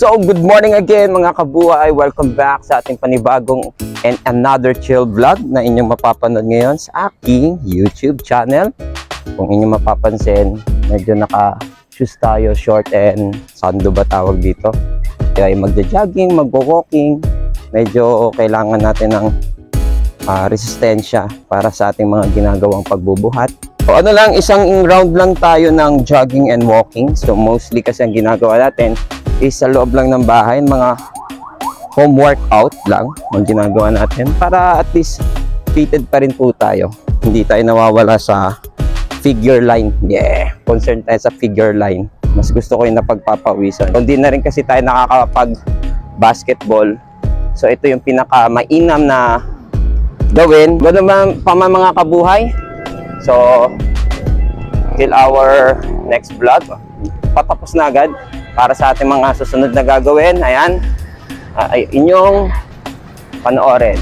So, good morning again mga kabuhay. Welcome back sa ating panibagong and another chill vlog na inyong mapapanood ngayon sa aking YouTube channel. Kung inyong mapapansin, medyo naka-shoes tayo, short and sando ba tawag dito. Kaya magja-jogging, magwo-walking, medyo kailangan natin ng ah, resistensya para sa ating mga ginagawang pagbubuhat. So ano lang, isang round lang tayo ng jogging and walking. So mostly kasi ang ginagawa natin is sa loob lang ng bahay, mga home workout lang ang ginagawa natin para at least fitted pa rin po tayo. Hindi tayo nawawala sa figure line. Yeah, concerned tayo sa figure line. Mas gusto ko yung napagpapawisan. Kung di na rin kasi tayo nakakapag basketball. So ito yung pinaka mainam na gawin. Ganun ba pa man mga kabuhay? So, till our next vlog, patapos na agad para sa ating mga susunod na gagawin. Ayan, ah, ay inyong panoorin.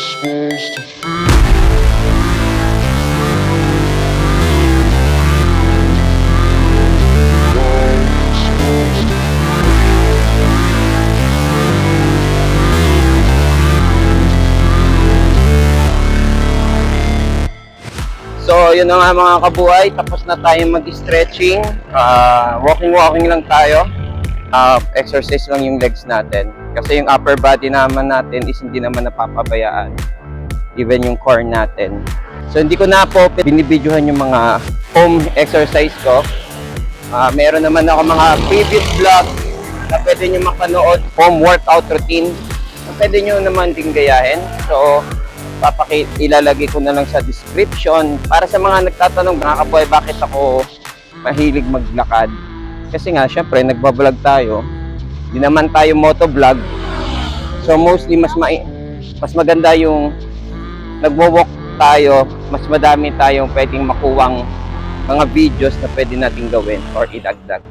So, yun na nga mga kabuhay. Tapos na tayo mag-stretching. Ah, Walking-walking lang tayo. Ah, exercise lang yung legs natin. Kasi yung upper body naman natin is hindi naman napapabayaan. Even yung core natin. So, hindi ko na po binibidyohan yung mga home exercise ko. Ah, meron naman ako mga previous vlog na pwede nyo makanood. Home workout routine na pwede nyo naman din gayahin. So, papaki ilalagay ko na lang sa description. Para sa mga nagtatanong mga kaboy bakit ako mahilig maglakad? Kasi nga syempre nagbablog tayo. Di naman tayo motovlog. So mostly mas mai mas maganda yung nagwo-walk tayo. Mas madami tayong pwedeng makuwang mga videos na pwede nating gawin or idagdag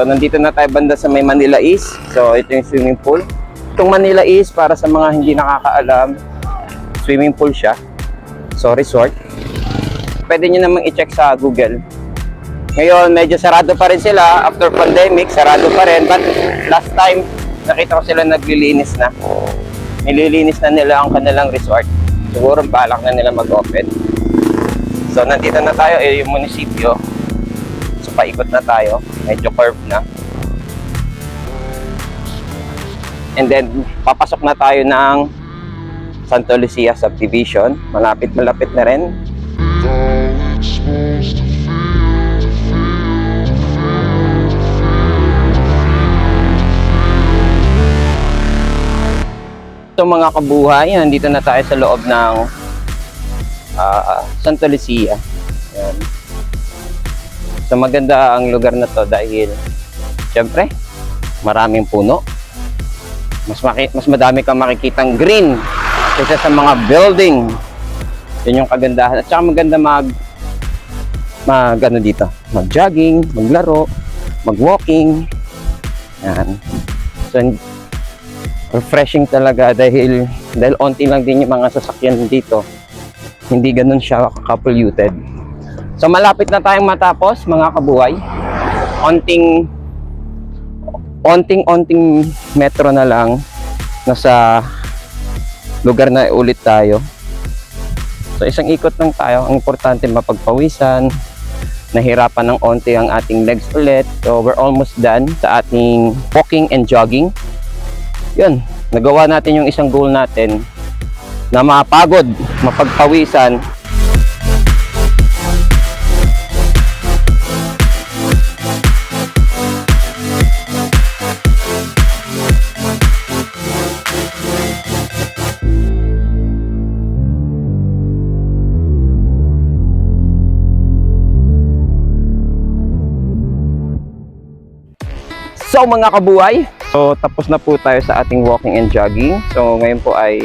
So, nandito na tayo banda sa may Manila East. So, ito yung swimming pool. Itong Manila East, para sa mga hindi nakakaalam, swimming pool siya. So, resort. Pwede nyo namang i-check sa Google. Ngayon, medyo sarado pa rin sila. After pandemic, sarado pa rin. But last time, nakita ko sila naglilinis na. Nililinis na nila ang kanilang resort. Siguro balak na nila mag-open. So, nandito na tayo, eh, yung munisipyo. So, paikot na tayo. Medyo curve na. And then, papasok na tayo ng Santo Lucia Subdivision. Malapit-malapit na rin. So mga kabuhay, nandito na tayo sa loob ng ah, Santa Lucia. So maganda ang lugar na to dahil syempre maraming puno. Mas maki- mas madami kang makikitang green kaysa sa mga building. Yun yung kagandahan. At saka maganda mag mag ano dito, mag-jogging, maglaro, mag-walking. Yan. So refreshing talaga dahil dahil onti lang din yung mga sasakyan dito. Hindi ganun siya kapolluted. So malapit na tayong matapos mga kabuhay. Onting onting-onting metro na lang nasa lugar na ulit tayo. So isang ikot lang tayo. Ang importante mapagpawisan. Nahirapan ng onti ang ating legs ulit. So we're almost done sa ating walking and jogging. Yun, nagawa natin yung isang goal natin na mapagod, mapagpawisan, So mga kabuhay, so tapos na po tayo sa ating walking and jogging. So ngayon po ay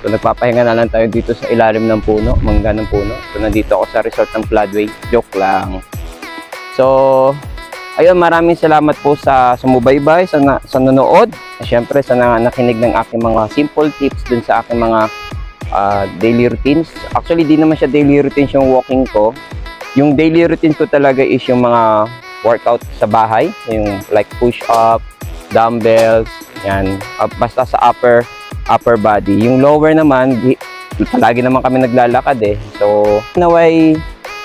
so, nagpapahinga na lang tayo dito sa ilalim ng puno, mangga ng puno. So nandito ako sa resort ng Floodway. Joke lang. So ayun, maraming salamat po sa sumubaybay, sa, na, sa nanood. At syempre sa na, nakinig ng aking mga simple tips dun sa aking mga ah, daily routines. Actually, di naman siya daily routines yung walking ko. Yung daily routines ko talaga is yung mga workout sa bahay, yung like push up, dumbbells, yan, uh, basta sa upper upper body. Yung lower naman, palagi naman kami naglalakad eh. So, naway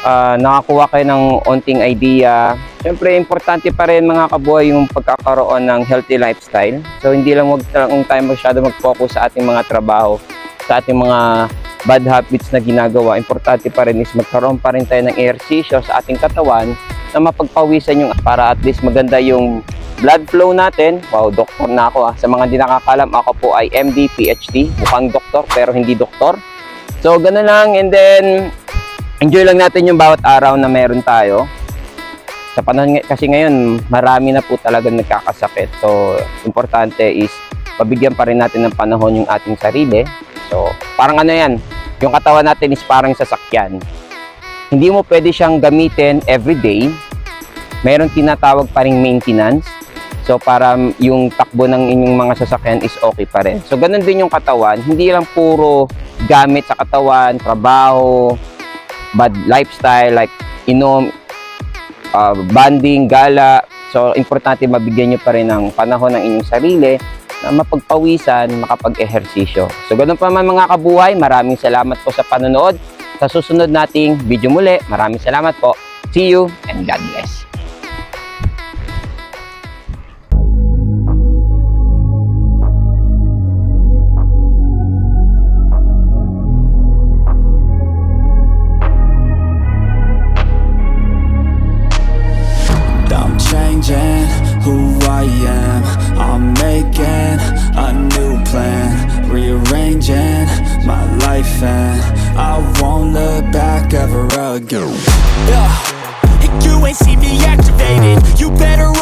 ah, nakakuha kayo ng onting idea. Siyempre, importante pa rin mga kabuhay yung pagkakaroon ng healthy lifestyle. So, hindi lang wag lang tayo masyado mag-focus sa ating mga trabaho, sa ating mga bad habits na ginagawa. Importante pa rin is magkaroon pa rin tayo ng ehersisyo sa ating katawan na mapagpawisan yung para at least maganda yung blood flow natin. Wow, doktor na ako ah. Sa mga hindi nakakalam, ako po ay MD, PhD. Mukhang doktor pero hindi doktor. So, ganun lang. And then, enjoy lang natin yung bawat araw na meron tayo. Sa panahon kasi ngayon, marami na po talaga nagkakasakit. So, importante is pabigyan pa rin natin ng panahon yung ating sarili. So, parang ano yan, yung katawan natin is parang sasakyan. Hindi mo pwede siyang gamitin everyday. Meron tinatawag pa ring maintenance. So, para yung takbo ng inyong mga sasakyan is okay pa rin. So, ganun din yung katawan. Hindi lang puro gamit sa katawan, trabaho, bad lifestyle, like inom, uh, banding, gala. So, importante mabigyan nyo pa rin ng panahon ng inyong sarili na mapagpawisan, makapag-ehersisyo. So, ganun pa man mga kabuhay, maraming salamat po sa panonood. Sa susunod nating video muli, maraming salamat po. See you and God bless. Who I am. I'm making a new plan, rearranging my life, and I won't look back ever again. Yeah, you ain't see me activated. You better